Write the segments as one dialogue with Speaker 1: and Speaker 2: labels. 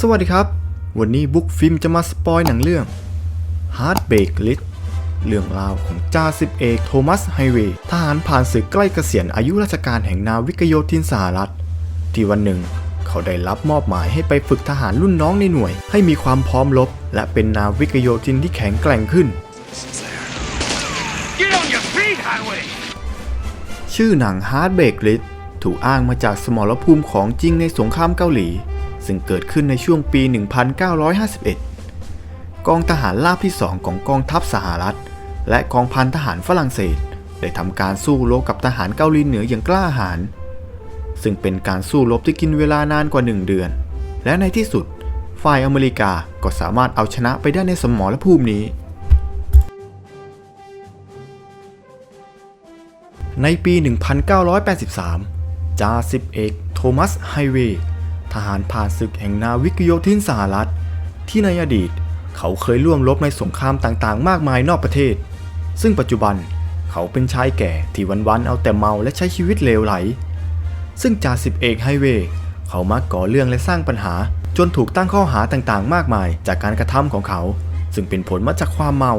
Speaker 1: สวัสดีครับ วันนี้บุ๊กฟิล์มจะมาสปอยหนังเรื่อง Hard Baked List เรื่องราวของจ่าสิบเอกโทมัสไฮเวย์ทหารผ่านศึกใกล้เกษียณอายุราชการแห่งนาวิกโยธินสหรัฐ ที่วันหนึ่ง เขาได้รับมอบหมายให้ไปฝึกทหารรุ่นน้องในหน่วย ให้มีความพร้อมรบและเป็นนาวิกโยธินที่แข็งแกร่งขึ้น
Speaker 2: Get on your feet, Highway!
Speaker 1: ชื่อหนัง Hard Baked List ถูกอ้างมาจากสมรภูมิของจริงในสงครามเกาหลี ซึ่งเกิดขึ้นในช่วงปี 1951 กองทหารราบที่ 2 ของกองทัพสหรัฐ และกองพันทหารฝรั่งเศส ได้ทำการสู้รบกับทหารเกาหลีเหนืออย่างกล้าหาญ ซึ่งเป็นการสู้รบที่กินเวลานานกว่า 1 เดือน และในที่สุด ฝ่ายอเมริกาก็สามารถเอาชนะไปได้ในสมรภูมินี้ในปี 1983 จ่าสิบเอก โทมัส ไฮเวย์ ทหารผ่านศึกแห่งนาวิกโยธินสหรัฐ ที่ในอดีตเขาเคยร่วมรบในสงครามต่างๆ มากมายนอกประเทศ ซึ่งปัจจุบันเขาเป็นชายแก่ที่วันๆเอาแต่เมาและใช้ชีวิตเลวไหล ซึ่งจ่าสิบเอกไฮเวย์เขามักก่อเรื่องและสร้างปัญหา จนถูกตั้งข้อหาต่างๆ มากมายจากการกระทำของเขา ซึ่งเป็นผลมาจากความเมา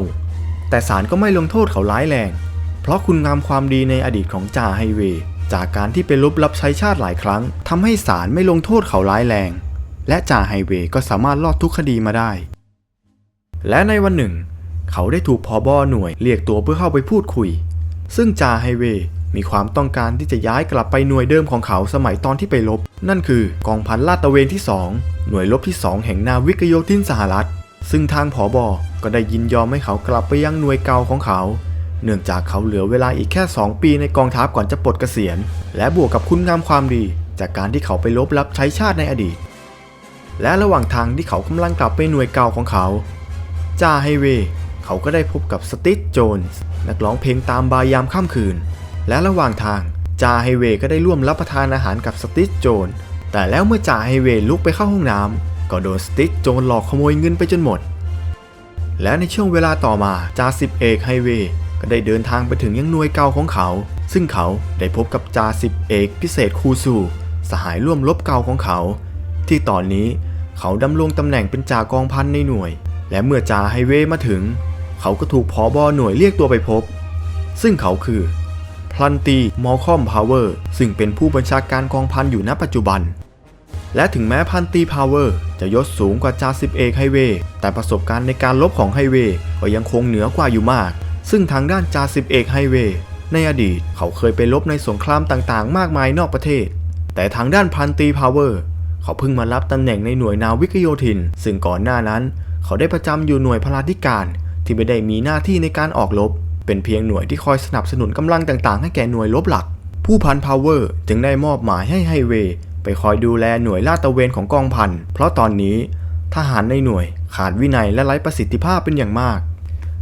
Speaker 1: แต่ศาลก็ไม่ลงโทษเขาร้ายแรง เพราะคุณงามความดีในอดีตของจ่าไฮเวย์ จากการที่ไปลบรับใช้ชาติหลายครั้งทำให้ศาลไม่ลงโทษเขาร้ายแรง และจ่าไฮเวย์ก็สามารถรอดทุกคดีมาได้ และในวันหนึ่ง เขาได้ถูกพอบอหน่วยเรียกตัวเพื่อเข้าไปพูดคุย ซึ่งจ่าไฮเวย์มีความต้องการที่จะย้ายกลับไปหน่วยเดิมของเขาสมัยตอนที่ไปลบ นั่นคือกองพันลาดตระเวนที่ 2 หน่วยรบที่ 2 แห่งนาวิกโยธินสหรัฐ ซึ่งทางผอบอก็ได้ยินยอมให้เขากลับไปยังหน่วยเก่าของเขา เนื่องจากเขาเหลือเวลาอีกแค่ 2 ปีในกองทัพก่อนจะปลดเกษียณ และบวกกับคุณงามความดี จากการที่เขาไปลบรับใช้ชาติในอดีต และระหว่างทางที่เขากำลังกลับไปหน่วยเก่าของเขาจ่าไฮเวย์เขาก็ได้พบกับสติทโจนส์นักร้องเพลงตามบายามค่ำคืน และระหว่างทางจ่าไฮเวย์ก็ได้ร่วมรับประทานอาหารกับสติทโจนส์แต่แล้วเมื่อจ่าไฮเวย์ลุกไปเข้าห้องน้ำก็โดนสติทโจนส์หลอกขโมยเงินไปจนหมด และในช่วงเวลาต่อมาจ่าสิบเอกไฮเวย์ ก็ได้เดินทางไปถึงยังหน่วยเก่าของเขา ซึ่งเขาได้พบกับจ่าสิบเอกพิเศษคูซูสหายร่วมรบเก่าของเขา ที่ตอนนี้เขาดำรงตำแหน่งเป็นจ่ากองพันในหน่วย และเมื่อจ่าไฮเวย์มาถึง เขาก็ถูกพอบอหน่วยเรียกตัวไปพบ ซึ่งเขาคือพลันตีมอลคอมพาวเวอร์ซึ่งเป็นผู้บัญชาการกองพันอยู่ณปัจจุบัน และถึงแม้พันตีพาวเวอร์จะยศสูงกว่าจ่าสิบเอกไฮเวย์แต่ประสบการณ์ในการลบของไฮเวย์ก็ยังคงเหนือกว่าอยู่มาก ซึ่งทางด้านจ่าสิบเอกไฮเวย์ในอดีตเขาเคยไปลบในสงครามต่างๆ มากมายนอกประเทศ แต่ทางด้านพันตีพาวเวอร์เขาเพิ่งมารับตำแหน่งในหน่วยนาวิกโยธิน ซึ่งก่อนหน้านั้น เขาได้ประจำอยู่หน่วยพลาธิการที่ไม่ได้มีหน้าที่ในการออกรบเป็นเพียงหน่วยที่คอยสนับสนุนกำลังต่างๆ ให้แก่หน่วยรบหลัก ผู้พันพาวเวอร์จึงได้มอบหมายให้ไฮเวย์ไปคอยดูแลหน่วยลาดตระเวนของกองพัน เพราะตอนนี้ทหารในหน่วยขาดวินัยและไร้ประสิทธิภาพเป็นอย่างมาก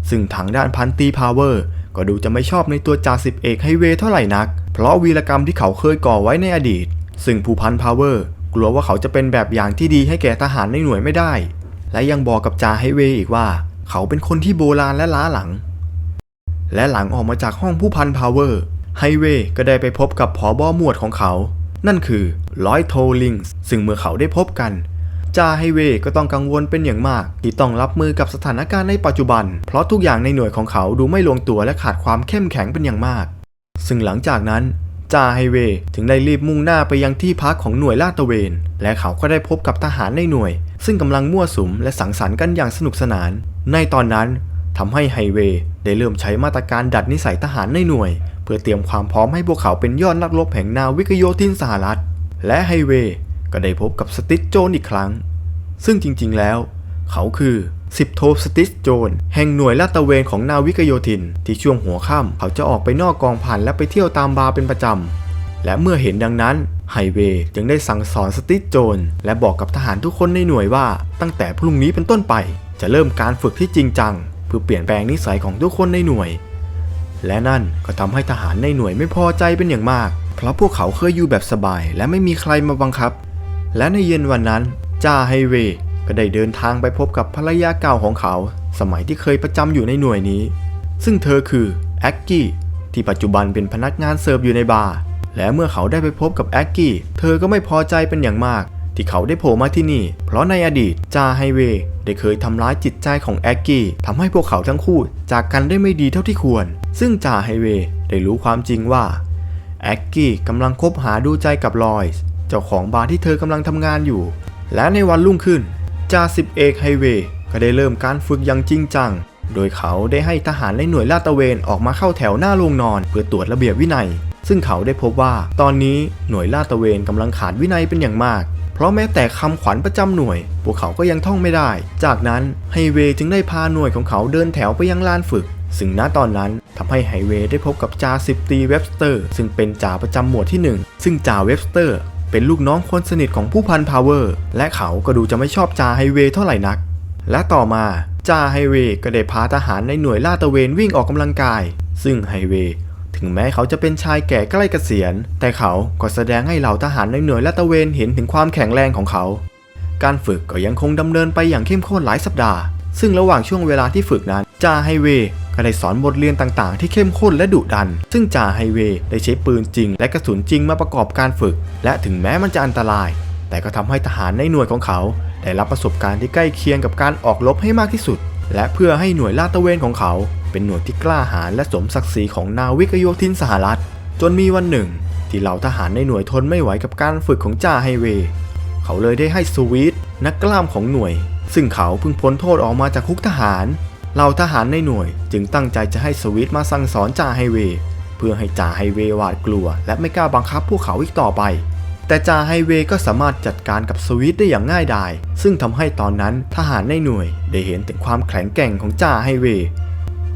Speaker 1: ซึ่งทางด้านพันตีพาวเวอร์ก็ดูจะไม่ชอบในตัวจ่าสิบเอกไฮเวย์เท่าไหร่นัก เพราะวีรกรรมที่เขาเคยก่อไว้ในอดีต ซึ่งผู้พันพาวเวอร์กลัวว่าเขาจะเป็นแบบอย่างที่ดีให้แก่ทหารในหน่วยไม่ได้ และยังบอกกับจ่าไฮเวย์อีกว่า เขาเป็นคนที่โบราณและล้าหลัง และหลังออกมาจากห้องผู้พันพาวเวอร์ไฮเวย์ก็ได้ไปพบกับผอบอหมวดของเขา นั่นคือลอยโทลิงส์ซึ่งเมื่อเขาได้พบกัน จ่าไฮเวย์ก็ต้องกังวลเป็นอย่างมาก ที่ต้องรับมือกับสถานการณ์ในปัจจุบัน เพราะทุกอย่างในหน่วยของเขาดูไม่ลงตัวและขาดความเข้มแข็งเป็นอย่างมาก ซึ่งหลังจากนั้นจ่าไฮเวย์ถึงได้รีบมุ่งหน้าไปยังที่พักของหน่วยลาดตระเวน และเขาก็ได้พบกับทหารในหน่วย ซึ่งกำลังมั่วสุมและสังสรรค์กันอย่างสนุกสนาน ในตอนนั้นทำให้ไฮเวย์ได้เริ่มใช้มาตรการดัดนิสัยทหารในหน่วย เพื่อเตรียมความพร้อมให้พวกเขาเป็นยอดนักรบแห่งนาวิกโยธินสหรัฐ และไฮเวย์ ก็ได้พบกับสติทโจนอีกครั้ง ซึ่งจริงๆแล้ว เขาคือสิบโทสติสโจนแห่งหน่วยลาดตระเวนของนาวิกโยธิน ที่ช่วงหัวค่ำเขาจะออกไปนอกกองพันและไปเที่ยวตามบาร์เป็นประจำ และเมื่อเห็นดังนั้นไฮเวย์จึงได้สั่งสอนสติสโจนและบอกกับทหารทุกคนในหน่วยว่า ตั้งแต่พรุ่งนี้เป็นต้นไป จะเริ่มการฝึกที่จริงจัง เพื่อเปลี่ยนแปลงนิสัยของทุกคนในหน่วย และนั่นก็ทำให้ทหารในหน่วยไม่พอใจเป็นอย่างมาก เพราะพวกเขาเคยอยู่แบบสบาย และไม่มีใครมาบังคับ และในเย็นวันนั้นจ่าไฮเวย์ก็ได้เดินทางไปพบกับภรรยาเก่าของเขา สมัยที่เคยประจำอยู่ในหน่วยนี้ ซึ่งเธอคือแอ็กกี้ที่ปัจจุบันเป็นพนักงานเสิร์ฟอยู่ในบาร์และเมื่อเขาได้ไปพบกับแอ็กกี้เธอก็ไม่พอใจเป็นอย่างมาก ที่เขาได้โผล่มาที่นี่ เพราะในอดีตจาไฮเวย์ได้เคยทำร้ายจิตใจของแอ็กกี้ทำให้พวกเขาทั้งคู่จากกันได้ไม่ดีเท่าที่ควร ซึ่งจาไฮเวย์ได้รู้ความจริงว่าแอ็กกี้กำลังคบหาดูใจกับลอยส์ เจ้าของบาร์ที่เธอกำลังทำงานอยู่ และในวันรุ่งขึ้นจ่าสิบเอกไฮเวย์ก็ได้เริ่มการฝึกอย่างจริงจัง โดยเขาได้ให้ทหารในหน่วยลาดตระเวนออกมาเข้าแถวหน้าโรงนอน เพื่อตรวจระเบียบวินัย ซึ่งเขาได้พบว่าตอนนี้หน่วยลาดตระเวนกำลังขาดวินัยเป็นอย่างมาก เพราะแม้แต่คำขวัญประจำหน่วย พวกเขาก็ยังท่องไม่ได้ จากนั้นไฮเวย์จึงได้พาหน่วยของเขาเดินแถวไปยังลานฝึก ซึ่งณตอนนั้นทำให้ไฮเวย์ได้พบกับจ่าสิบตีเว็บสเตอร์ ซึ่งเป็นจ่าประจำหมวดที่หนึ่งซึ่งจ่าเว็บสเตอร์ เป็นลูกน้องคนสนิทของผู้พันพาวเวอร์ และเขาก็ดูจะไม่ชอบจ่าไฮเวย์เท่าไหร่นัก และต่อมาจ่าไฮเวย์ก็ได้พาทหารในหน่วยลาดตระเวนวิ่งออกกำลังกาย ซึ่งไฮเวย์ถึงแม้เขาจะเป็นชายแก่ใกล้เกษียณ แต่เขาก็แสดงให้เหล่าทหารในหน่วยลาดตระเวนเห็นถึงความแข็งแรงของเขา การฝึกก็ยังคงดำเนินไปอย่างเข้มข้นหลายสัปดาห์ ซึ่งระหว่างช่วงเวลาที่ฝึกนั้น จ่าไฮเวย์ก็ได้สอนบทเรียนต่างๆ ที่เข้มข้นและดุดัน ซึ่งจ่าไฮเวย์ได้ใช้ปืนจริง และกระสุนจริงมาประกอบการฝึก และถึงแม้มันจะอันตราย แต่ก็ทำให้ทหารในหน่วยของเขา ได้รับประสบการณ์ที่ใกล้เคียงกับการออกรบให้มากที่สุด และเพื่อให้หน่วยลาดตระเวนของเขา เป็นหน่วยที่กล้าหาญและสมศักดิ์ศรีของนาวิกโยธินสหรัฐ จนมีวันหนึ่ง ที่เหล่าทหารในหน่วยทนไม่ไหวกับการฝึกของจ่าไฮเวย์เขาเลยได้ให้สวีทนักกล้ามของหน่วย ซึ่งเขาเพิ่งพ้นโทษออกมาจากคุกทหาร เหล่าทหารในหน่วยจึงตั้งใจจะให้สวิทมาสั่งสอนจ่าไฮเวย์เพื่อให้จ่าไฮเวย์หวาดกลัว และไม่กล้าบังคับพวกเขาอีกต่อไป แต่จ่าไฮเวย์ก็สามารถจัดการกับสวิตได้อย่างง่ายดาย ซึ่งทำให้ตอนนั้นทหารในหน่วยได้เห็นถึงความแข็งแกร่งของจ่าไฮเวย์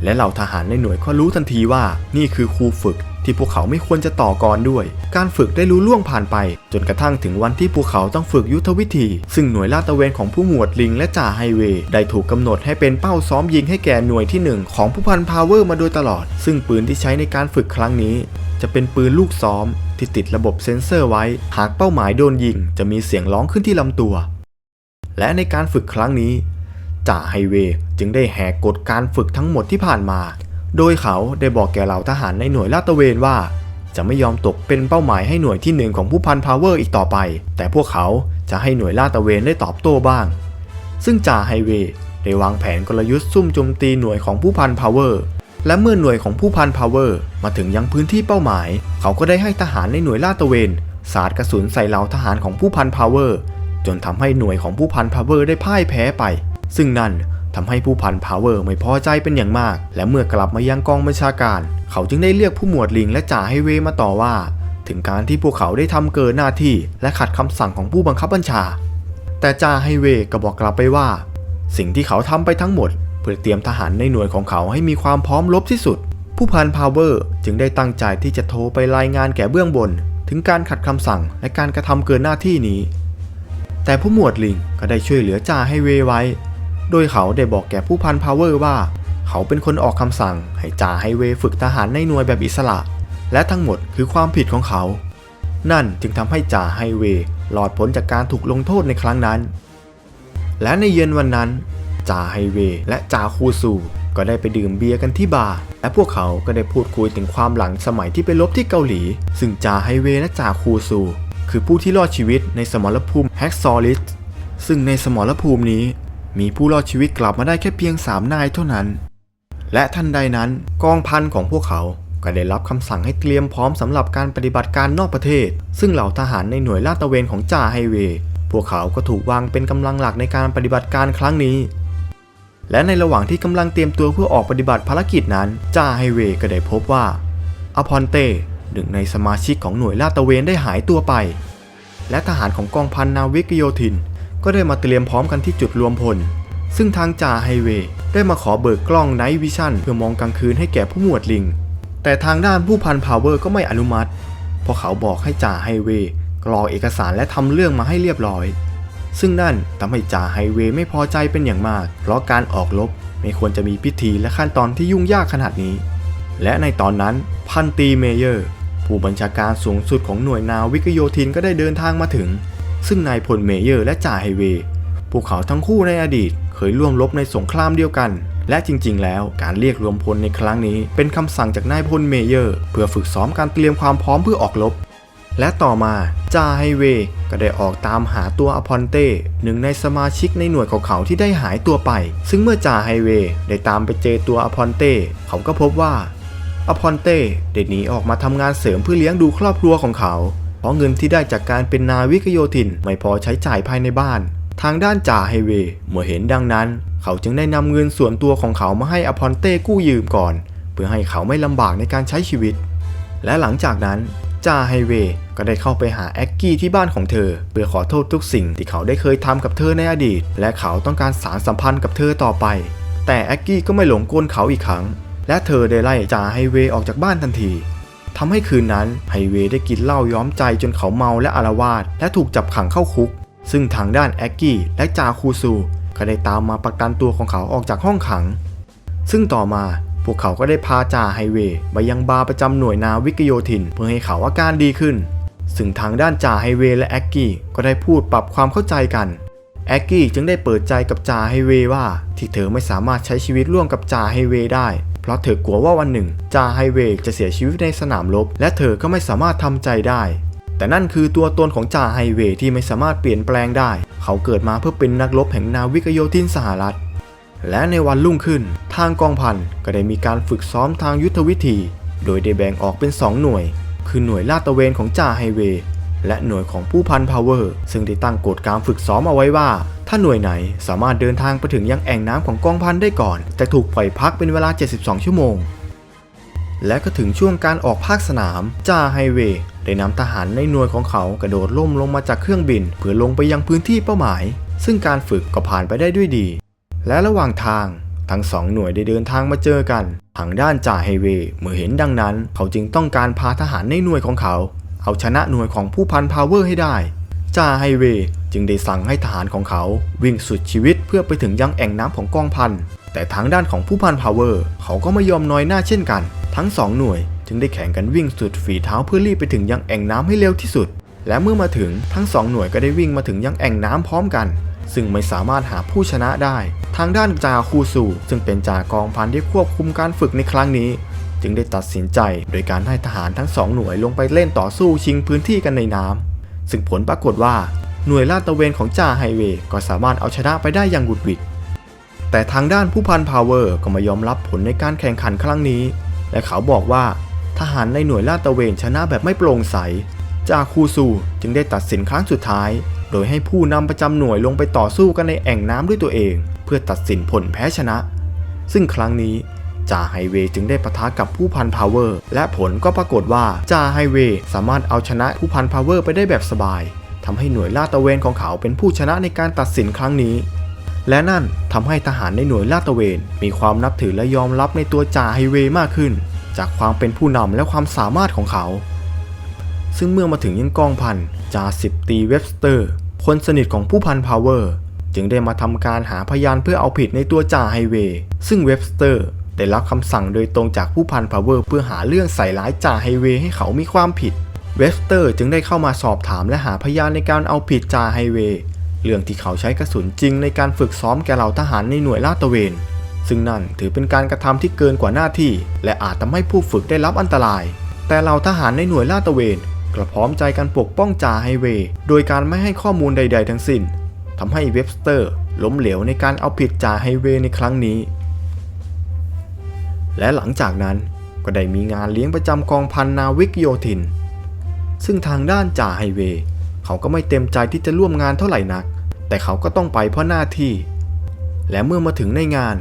Speaker 1: และเหล่าทหารในหน่วยก็รู้ทันทีว่านี่คือครูฝึก ที่พวกเขาไม่ควรจะต่อกรด้วย การฝึกได้รู้ล่วงผ่านไป จนกระทั่งถึงวันที่พวกเขาต้องฝึกยุทธวิธี ซึ่งหน่วยลาดตระเวนของผู้หมวดลิงและจ่าไฮเวย์ได้ถูกกำหนดให้เป็นเป้าซ้อมยิงให้แก่หน่วยที่หนึ่งของผู้พันพาวเวอร์มาโดยตลอด ซึ่งปืนที่ใช้ในการฝึกครั้งนี้ จะเป็นปืนลูกซ้อม ที่ติดระบบเซ็นเซอร์ไว้ หากเป้าหมายโดนยิง จะมีเสียงร้องขึ้นที่ลำตัว และในการฝึกครั้งนี้จ่าไฮเวย์จึงได้แหกกฎการฝึกทั้งหมดที่ผ่านมา โดยเขาได้บอกแก่เหล่าทหารในหน่วยลาดตระเวนว่า จะไม่ยอมตกเป็นเป้าหมายให้หน่วยที่หนึ่งของผู้พันพาวเวอร์อีกต่อไป แต่พวกเขาจะให้หน่วยลาดตระเวนได้ตอบโต้บ้าง ซึ่งจ่าไฮเวย์ได้วางแผนกลยุทธ์ซุ่มโจมตีหน่วยของผู้พันพาวเวอร์และเมื่อหน่วยของผู้พันพาวเวอร์มาถึงยังพื้นที่เป้าหมาย เขาก็ได้ให้ทหารในหน่วยลาดตระเวนสาดกระสุนใส่เหล่าทหารของผู้พันพาวเวอร์จนทำให้หน่วยของผู้พันพาวเวอร์ได้พ่ายแพ้ไป ซึ่งนั่น ทำให้ผู้พันพาวเวอร์ไม่พอใจเป็นอย่างมาก และเมื่อกลับมายังกองบัญชาการ เขาจึงได้เรียกผู้หมวดลิงและจ่าไฮเวย์มาต่อว่า ถึงการที่พวกเขาได้ทำเกินหน้าที่ และขัดคำสั่งของผู้บังคับบัญชา แต่จ่าไฮเวย์ก็บอกกลับไปว่า สิ่งที่เขาทำไปทั้งหมด เพื่อเตรียมทหารในหน่วยของเขาให้มีความพร้อมรบที่สุด ผู้พันพาวเวอร์จึงได้ตั้งใจที่จะโทรไปรายงานแก่เบื้องบน ถึงการขัดคำสั่งและการกระทำเกินหน้าที่นี้ แต่ผู้หมวดลิงก็ได้ช่วยเหลือจ่าไฮเวย์ไว้ โดยเขาได้บอกแก่ผู้พันพาวเวอร์ว่า เขาเป็นคนออกคำสั่งให้จ่าไฮเวย์ฝึกทหารในหน่วยแบบอิสระ และทั้งหมดคือความผิดของเขา นั่นจึงทำให้จ่าไฮเวย์หลอดพ้นจากการถูกลงโทษในครั้งนั้น และในเย็นวันนั้นจ่าไฮเวย์และจ่าคูซูก็ได้ไปดื่มเบียร์กันที่บาร์และพวกเขาก็ได้พูดคุยถึงความหลังสมัยที่ไปรบที่เกาหลี ซึ่งจ่าไฮเวย์และจ่าคูซู คือผู้ที่รอดชีวิตในสมรภูมิแฮกซอลิสซึ่งในสมรภูมินี้ มีผู้รอดชีวิตกลับมาได้แค่เพียง 3 นายเท่านั้น และทันใดนั้นกองพันของพวกเขาก็ได้รับคำสั่งให้เตรียมพร้อมสำหรับการปฏิบัติการนอกประเทศ ซึ่งเหล่าทหารในหน่วยลาดตระเวนของจ่าไฮเวย์พวกเขาก็ถูกวางเป็นกำลังหลักในการปฏิบัติการครั้งนี้ และในระหว่างที่กำลังเตรียมตัวเพื่อออกปฏิบัติภารกิจนั้นจ่าไฮเวย์ก็ได้พบว่าอพอนเต้หนึ่งในสมาชิกของหน่วยลาดตระเวนได้หายตัวไป และทหารของกองพันนาวิกโยธิน ก็ได้มาเตรียมพร้อมกันที่จุดรวมพล ซึ่งทางจ่าไฮเวย์ได้มาขอเบิกกล้องไนท์วิชั่นเพื่อมองกลางคืนให้แก่ผู้หมวดลิง แต่ทางด้านผู้พันพาวเวอร์ก็ไม่อนุมัติ เพราะเขาบอกให้จ่าไฮเวย์กรอกเอกสารและทำเรื่องมาให้เรียบร้อย ซึ่งนั่นทำให้จ่าไฮเวย์ไม่พอใจเป็นอย่างมาก เพราะการออกรบไม่ควรจะมีพิธีและขั้นตอนที่ยุ่งยากขนาดนี้ และในตอนนั้นพันตีเมเยอร์ ผู้บัญชาการสูงสุดของหน่วยนาวิกโยธินก็ได้เดินทางมาถึง ซึ่งนายพลเมเยอร์และจ่าไฮเวย์พวกเขาทั้งคู่ในอดีตเคยร่วมรบในสงครามเดียวกัน และจริงๆ แล้วการเรียกรวมพลในครั้งนี้ เป็นคำสั่งจากนายพลเมเยอร์ เพื่อฝึกซ้อมการเตรียมความพร้อมเพื่อออกรบ และต่อมาจ่าไฮเวย์ก็ได้ออกตามหาตัวอพอนเต้หนึ่งในสมาชิกในหน่วยของเขาที่ได้หายตัวไป ซึ่งเมื่อจ่าไฮเวย์ได้ตามไปเจอตัวอพอนเต้เขาก็พบว่าอพอนเต้ได้หนีออกมาทำงานเสริมเพื่อเลี้ยงดูครอบครัวของเขา เพราะเงินที่ได้จากการเป็นนาวิกโยธินไม่พอใช้จ่ายภายในบ้าน ทางด้านจ่าไฮเวย์เมื่อเห็นดังนั้น เขาจึงได้นำเงินส่วนตัวของเขามาให้อพอนเต้กู้ยืมก่อน เพื่อให้เขาไม่ลำบากในการใช้ชีวิต และหลังจากนั้นจ่าไฮเวย์ก็ได้เข้าไปหาแอ็กกี้ที่บ้านของเธอ เพื่อขอโทษทุกสิ่งที่เขาได้เคยทำกับเธอในอดีต และเขาต้องการสารสัมพันธ์กับเธอต่อไป แต่แอ็กกี้ก็ไม่หลงกลเขาอีกครั้ง และเธอได้ไล่จ่าไฮเวย์ออกจากบ้านทันที ทำให้คืนนั้นไฮเวย์ได้กินเหล้าย้อมใจจนเขาเมาและอาละวาดและถูกจับขังเข้าคุก ซึ่งทางด้านแอ็กกี้และจาคูซูก็ได้ตามมาประกันตัวของเขาออกจากห้องขัง ซึ่งต่อมาพวกเขาก็ได้พาจ่าไฮเวย์ไปยังบาร์ประจำหน่วยนาวิกโยธินเพื่อให้เขาอาการดีขึ้น ซึ่งทางด้านจ่าไฮเวย์และแอ็กกี้ก็ได้พูดปรับความเข้าใจกันแอ็กกี้จึงได้เปิดใจกับจ่าไฮเวย์ว่า ที่เธอไม่สามารถใช้ชีวิตร่วมกับจ่าไฮเวย์ได้ ราะเธอกลัวว่าวันหนึ่งจ่าไฮเวย์จะเสียชีวิตในสนามรบ และเธอก็ไม่สามารถทำใจได้ แต่นั่นคือตัวตนของจ่าไฮเวย์ที่ไม่สามารถเปลี่ยนแปลงได้ เขาเกิดมาเพื่อเป็นนักรบแห่งนาวิกโยธินสหรัฐ และในวันรุ่งขึ้น ทางกองพันก็ได้มีการฝึกซ้อมทางยุทธวิธี โดยได้แบ่งออกเป็น 2 หน่วย คือหน่วยลาดตระเวนของจ่าไฮเวย์ และหน่วยของผู้พันพาวเวอร์ซึ่งได้ตั้งกฎการฝึกซ้อมเอาไว้ว่า ถ้าหน่วยไหนสามารถเดินทางไปถึงยังแอ่งน้ำของกองพันได้ก่อน จะถูกปล่อยพักเป็นเวลา 72 ชั่วโมง และก็ถึงช่วงการออกภาคสนามจ่าไฮเวย์ได้นำทหารในหน่วยของเขากระโดดล่มลงมาจากเครื่องบิน เพื่อลงไปยังพื้นที่เป้าหมาย ซึ่งการฝึกก็ผ่านไปได้ด้วยดี และระหว่างทางทั้งสองหน่วยได้เดินทางมาเจอกัน ทางด้านจ่าไฮเวย์เมื่อเห็นดังนั้น เขาจึงต้องการพาทหารในหน่วยของเขา เอาชนะหน่วยของผู้พันพาวเวอร์ให้ได้ จ่าไฮเวย์จึงได้สั่งให้ทหารของเขาวิ่งสุดชีวิตเพื่อไปถึงยังแอ่งน้ำของกองพัน แต่ทางด้านของผู้พันพาวเวอร์เขาก็ไม่ยอมน้อยหน้าเช่นกัน ทั้งสองหน่วยจึงได้แข่งกันวิ่งสุดฝีเท้าเพื่อรีบไปถึงยังแอ่งน้ำให้เร็วที่สุด และเมื่อมาถึงทั้งสองหน่วยก็ได้วิ่งมาถึงยังแอ่งน้ำพร้อมกันซึ่งไม่สามารถหาผู้ชนะได้ ทางด้านจาคูซูซึ่งเป็นจ่ากองพันที่ควบคุมการฝึกในครั้งนี้ จึงได้ตัดสินใจโดยการให้ทหารทั้งสองหน่วยลงไปเล่นต่อสู้ชิงพื้นที่กันในน้ำซึ่งผลปรากฏว่าหน่วยลาดตระเวนของจ่าไฮเวย์ก็สามารถเอาชนะไปได้อย่างบุดหวิดแต่ทางด้านผู้พันพาวเวอร์ก็ม่ยอมรับผลในการแข่งขันครั้งนี้ และเขาบอกว่าทหารในหน่วยลาดตระเวนชนะแบบไม่โปร่งใส จาคูซูจึงได้ตัดสินครั้งสุดท้าย โดยให้ผู้นำประจำหน่วยลงไปต่อสู้กันในแอ่งน้ำด้วยตัวเอง เพื่อตัดสินผลแพ้ชนะ ซึ่งครั้งนี้ จ่าไฮเวย์จึงได้ปะทะกับผู้พันพาวเวอร์ และผลก็ปรากฏว่าจ่าไฮเวย์สามารถเอาชนะผู้พันพาวเวอร์ไปได้แบบสบายทำให้หน่วยลาดตระเวนของเขาเป็นผู้ชนะในการตัดสินครั้งนี้ และนั่นทำให้ทหารในหน่วยลาดตระเวน มีความนับถือและยอมรับในตัวจ่าไฮเวย์มากขึ้น จากความเป็นผู้นำและความสามารถของเขา ซึ่งเมื่อมาถึงยังกองพันจ่าสิบตีเว็บสเตอร์ คนสนิทของผู้พันพาวเวอร์จึงได้มาทำการหาพยานเพื่อเอาผิดในตัวจ่าไฮเวย์ ซึ่งเว็บสเตอร์ ได้รับคำสั่งโดยตรงจากผู้พันพาวเวอร์เพื่อหาเรื่องใส่ร้ายจ่าไฮเวย์ให้เขามีความผิด เวสเตอร์จึงได้เข้ามาสอบถามและหาพยานในการเอาผิดจ่าไฮเวย์เรื่องที่เขาใช้กระสุนจริงในการฝึกซ้อมแก่เหล่าทหารในหน่วยลาดตระเวน ซึ่งนั่นถือเป็นการกระทำที่เกินกว่าหน้าที่ และอาจทำให้ผู้ฝึกได้รับอันตราย แต่เหล่าทหารในหน่วยลาดตระเวนกระพร้อมใจกันปกป้องจ่าไฮเวย์โดยการไม่ให้ข้อมูลใด ๆ ทั้งสิ้นทำให้เวบสเตอร์ล้มเหลวในการเอาผิดจ่าไฮเวย์ในครั้งนี้ และหลังจากนั้นก็ได้มีงานเลี้ยงประจำกองพันนาวิกโยธิน ซึ่งทางด้านจ่าไฮเวย์เขาก็ไม่เต็มใจที่จะร่วมงานเท่าไหร่นัก แต่เขาก็ต้องไปเพราะหน้าที่ และเมื่อมาถึงในงาน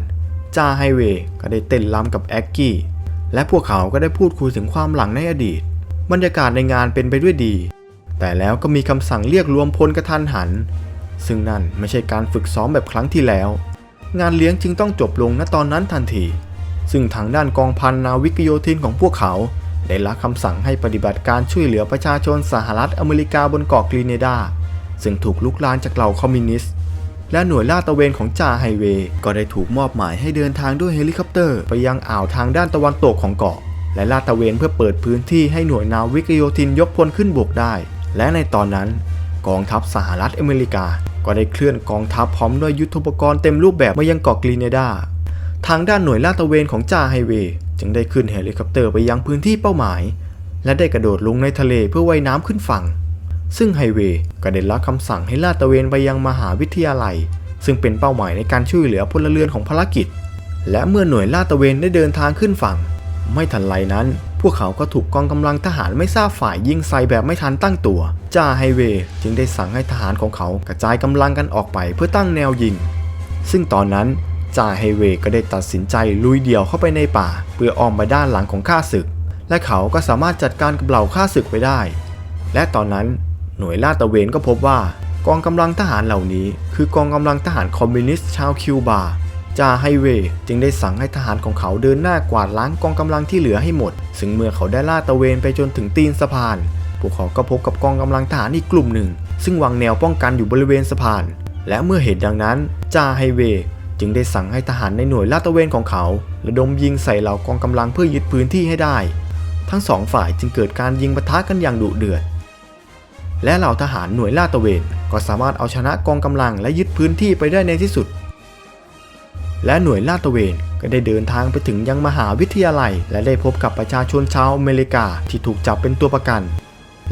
Speaker 1: จ่าไฮเวย์ก็ได้เต้นรำกับแอ็กกี้ และพวกเขาก็ได้พูดคุยถึงความหลังในอดีต บรรยากาศในงานเป็นไปด้วยดี แต่แล้วก็มีคำสั่งเรียกรวมพลกระทันหัน ซึ่งนั่นไม่ใช่การฝึกซ้อมแบบครั้งที่แล้ว งานเลี้ยงจึงต้องจบลงณตอนนั้นทันที ซึ่งทางด้านกองพันนาวิกโยธินของพวกเขา ได้รับคำสั่งให้ปฏิบัติการช่วยเหลือประชาชนสหรัฐอเมริกาบนเกาะกรีเนดา ซึ่งถูกลุกลามจากเหล่าคอมมิวนิสต์ และหน่วยลาดตระเวนของจ่าไฮเวย์ก็ได้ถูกมอบหมายให้เดินทางด้วยเฮลิคอปเตอร์ ไปยังอ่าวทางด้านตะวันตกของเกาะ และลาดตระเวนเพื่อเปิดพื้นที่ให้หน่วยนาวิกโยธินยกพลขึ้นบกได้ และในตอนนั้นกองทัพสหรัฐอเมริกา ก็ได้เคลื่อนกองทัพพร้อมด้วยยุทธปกรณ์เต็มรูปแบบมายังเกาะกรีเนดา ทางด้านหน่วยลาดตระเวนของจ่าไฮเวย์จึงได้ขึ้นเฮลิคอปเตอร์ไปยังพื้นที่เป้าหมาย และได้กระโดดลงในทะเลเพื่อว่ายน้ำขึ้นฝั่ง ซึ่งไฮเวย์ก็ได้รับคำสั่งให้ลาดตระเวนไปยังมหาวิทยาลัย ซึ่งเป็นเป้าหมายในการช่วยเหลือพลเรือนของภารกิจ และเมื่อหน่วยลาดตระเวนได้เดินทางขึ้นฝั่ง ไม่ทันไรนั้น พวกเขาก็ถูกกองกำลังทหารไม่ทราบฝ่ายยิงใส่แบบไม่ทันตั้งตัว จ่าไฮเวย์จึงได้สั่งให้ทหารของเขากระจายกำลังกันออกไปเพื่อตั้งแนวยิง ซึ่งตอนนั้น จ่าไฮเวย์ก็ได้ตัดสินใจลุยเดี่ยวเข้าไปในป่า เพื่ออ้อมไปด้านหลังของข้าศึก และเขาก็สามารถจัดการกับเหล่าข้าศึกไว้ได้ และตอนนั้นหน่วยลาดตระเวนก็พบว่ากองกำลังทหารเหล่านี้ คือกองกำลังทหารคอมมิวนิสต์ชาวคิวบาจ่าไฮเวย์จึงได้สั่งให้ทหารของเขาเดินหน้ากวาดล้างกองกำลังที่เหลือให้หมด ซึ่งเมื่อเขาได้ลาดตระเวนไปจนถึงตีนสะพาน พวกเขาก็พบกับกองกำลังทหารอีกกลุ่มหนึ่ง ซึ่งวางแนวป้องกันอยู่บริเวณสะพาน และเมื่อเหตุดังนั้นจ่าไฮเวย์ จึงได้สั่งให้ทหารในหน่วยลาดตระเวนของเขา ระดมยิงใส่เหล่ากองกำลังเพื่อยึดพื้นที่ให้ได้ ทั้งสองฝ่ายจึงเกิดการยิงปะทะกันอย่างดุเดือด และเหล่าทหารหน่วยลาดตระเวนก็สามารถเอาชนะกองกำลังและยึดพื้นที่ไปได้ในที่สุด และหน่วยลาดตระเวนก็ได้เดินทางไปถึงยังมหาวิทยาลัย และได้พบกับประชาชนชาวอเมริกาที่ถูกจับเป็นตัวประกัน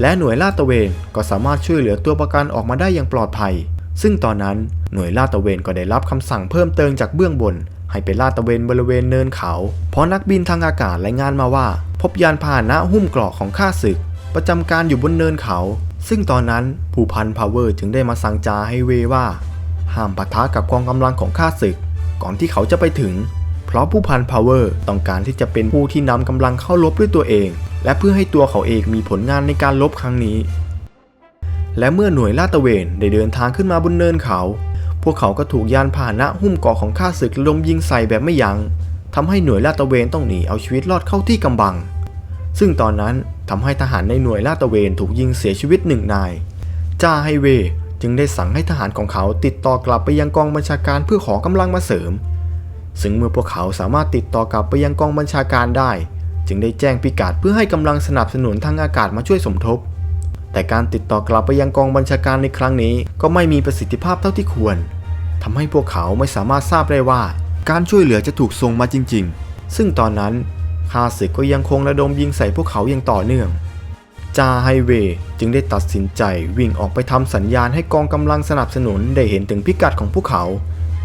Speaker 1: และหน่วยลาดตระเวนก็สามารถช่วยเหลือตัวประกันออกมาได้อย่างปลอดภัย ซึ่งตอนนั้นหน่วยลาดตระเวนก็ได้รับคำสั่งเพิ่มเติมจากเบื้องบน ให้ไปลาดตระเวนบริเวณเนินเขา เพราะนักบินทางอากาศรายงานมาว่า พบยานพาหนะหุ้มเกราะของข้าศึก ประจำการอยู่บนเนินเขา ซึ่งตอนนั้นผู้พันพาวเวอร์จึงได้มาสั่งจาให้เวว่า ห้ามปะทะกับกองกำลังของข้าศึก ก่อนที่เขาจะไปถึง เพราะผู้พันพาวเวอร์ต้องการที่จะเป็นผู้ที่นำกำลังเข้ารบด้วยตัวเอง และเพื่อให้ตัวเขาเองมีผลงานในการรบครั้งนี้ และเมื่อหน่วยลาดตระเวนได้เดินทางขึ้นมาบนเนินเขา พวกเขาก็ถูกยานพาหนะหุ้มเกาะของข้าศึกลมยิงใส่แบบไม่ยัง้งทำให้หน่วยลาดตระเวนต้องหนีเอาชีวิตรอดเข้าที่กำบัง ซึ่งตอนนั้นทำให้ทหารในหน่วยลาดตระเวนถูกยิงเสียชีวิตหนึ่งนายจ่าไฮเวย์จึงได้สั่งให้ทหารของเขาติดต่อกลับไปยังกองบัญชาการเพื่อขอกำลังมาเสริม ซึ่งเมื่อพวกเขาสามารถติดต่อกลับไปยังกองบัญชาการได้ จึงได้แจ้งพิกัดเพื่อให้กำลังสนับสนุนทางอากาศมาช่วยสมทบ แต่การติดต่อกลับไปยังกองบัญชาการในครั้งนี้ ก็ไม่มีประสิทธิภาพเท่าที่ควรทำให้พวกเขาไม่สามารถทราบได้ว่า การช่วยเหลือจะถูกส่งมาจริง ๆ ซึ่งตอนนั้นข้าศึกก็ยังคงระดมยิงใส่พวกเขาอย่างต่อเนื่องจาไฮเวย์จึงได้ตัดสินใจวิ่งออกไปทำสัญญาณให้กองกำลังสนับสนุนได้เห็นถึงพิกัดของพวกเขา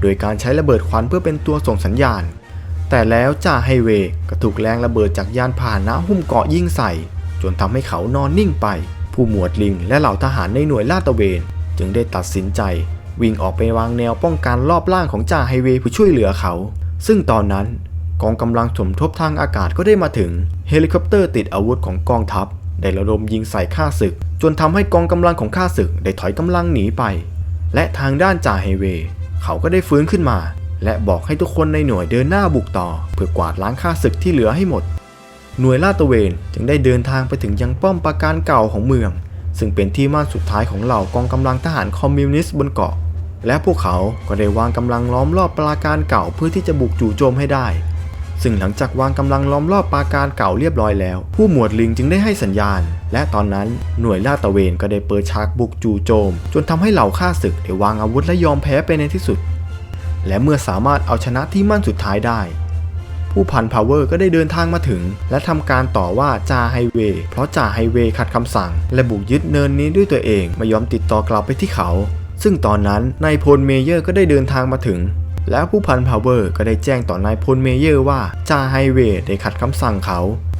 Speaker 1: โดยการใช้ระเบิดควันเพื่อเป็นตัวส่งสัญญาณ แต่แล้วจ่าไฮเวย์ก็ถูกแรงระเบิดจากยานพาหนะหุ้มเกาะยิงใส่ จนทำให้เขานอนนิ่งไป ผู้หมวดลิงและเหล่าทหารในหน่วยลาดตระเวน จึงได้ตัดสินใจ วิ่งออกไปวางแนวป้องกันรอบล่างของจ่าไฮเวย์เพื่อช่วยเหลือเขา ซึ่งตอนนั้นกองกำลังสมทบทางอากาศก็ได้มาถึง เฮลิคอปเตอร์ติดอาวุธของกองทัพ ได้ระดมยิงใส่ข้าศึก จนทำให้กองกำลังของข้าศึกได้ถอยกำลังหนีไป และทางด้านจ่าไฮเวย์เขาก็ได้ฟื้นขึ้นมา และบอกให้ทุกคนในหน่วยเดินหน้าบุกต่อ เพื่อกวาดล้างข้าศึกที่เหลือให้หมด หน่วยลาดตระเวนจึงได้เดินทางไปถึงยังป้อมปราการเก่าของเมือง ซึ่งเป็นที่มั่นสุดท้ายของเหล่ากองกำลังทหารคอมมิวนิสต์บนเกาะ และพวกเขาก็ได้วางกำลังล้อมรอบปราการเก่าเพื่อที่จะบุกจู่โจมให้ได้ ซึ่งหลังจากวางกำลังล้อมรอบปราการเก่าเรียบร้อยแล้ว ผู้หมวดลิงจึงได้ให้สัญญาณ และตอนนั้นหน่วยลาดตระเวนก็ได้เปิดฉากบุกจู่โจม จนทำให้เหล่าข้าศึกได้วางอาวุธและยอมแพ้ไปในที่สุด และเมื่อสามารถเอาชนะที่มั่นสุดท้ายได้ ผู้พันพาวเวอร์ก็ได้เดินทางมาถึง และทำการต่อว่าจ่าไฮเวย์เพราะจ่าไฮเวย์ขัดคำสั่ง และบุกยึดเนินนี้ด้วยตัวเองไม่ยอมติดต่อกลับไปที่เขา ซึ่งตอนนั้นนายพลเมเยอร์ก็ได้เดินทางมาถึง แล้วผู้พันพาวเวอร์ก็ได้แจ้งต่อนายพลเมเยอร์ว่าจ่าไฮเวย์ได้ขัดคำสั่งเขา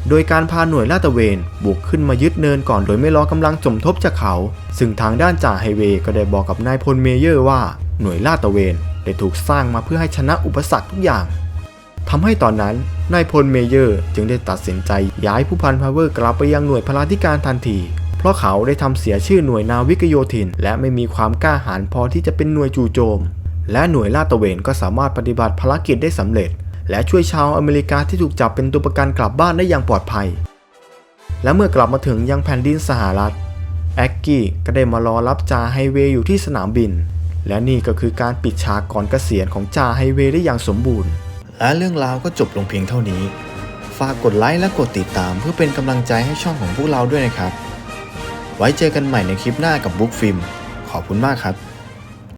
Speaker 1: โดยการพาหน่วยลาดตระเวนบุกขึ้นมายึดเนินก่อนโดยไม่รอกำลังสมทบจากเขา ซึ่งทางด้านจ่าไฮเวย์ก็ได้บอกกับนายพลเมเยอร์ว่า หน่วยลาดตระเวนได้ถูกสร้างมาเพื่อให้ชนะอุปสรรคทุกอย่าง ทำให้ตอนนั้นนายพลเมเยอร์จึงได้ตัดสินใจย้ายผู้พันพาวเวอร์กลับไปยังหน่วยพลาธิการทันที เพราะเขาได้ทำเสียชื่อหน่วยนาวิกโยธิน และไม่มีความกล้าหาญพอที่จะเป็นหน่วยจู่โจม และหน่วยลาดตระเวนก็สามารถปฏิบัติภารกิจได้สำเร็จ และช่วยชาวอเมริกาที่ถูกจับเป็นตัวประกันกลับบ้านได้อย่างปลอดภัย และเมื่อกลับมาถึงยังแผ่นดินสหรัฐแอ็กกี้ก็ได้มารอรับจาไฮเวย์อยู่ที่สนามบิน และนี่ก็คือการปิดฉากก่อนเกษียณของจาไฮเวย์ได้อย่างสมบูรณ์ และเรื่องราวก็จบลงเพียงเท่านี้ ฝากกดไลค์และกดติดตามเพื่อเป็นกำลังใจให้ช่องของพวกเราด้วยนะครับ ไว้เจอกันใหม่ในคลิปหน้ากับบุ๊กฟิล์มขอบคุณมากครับ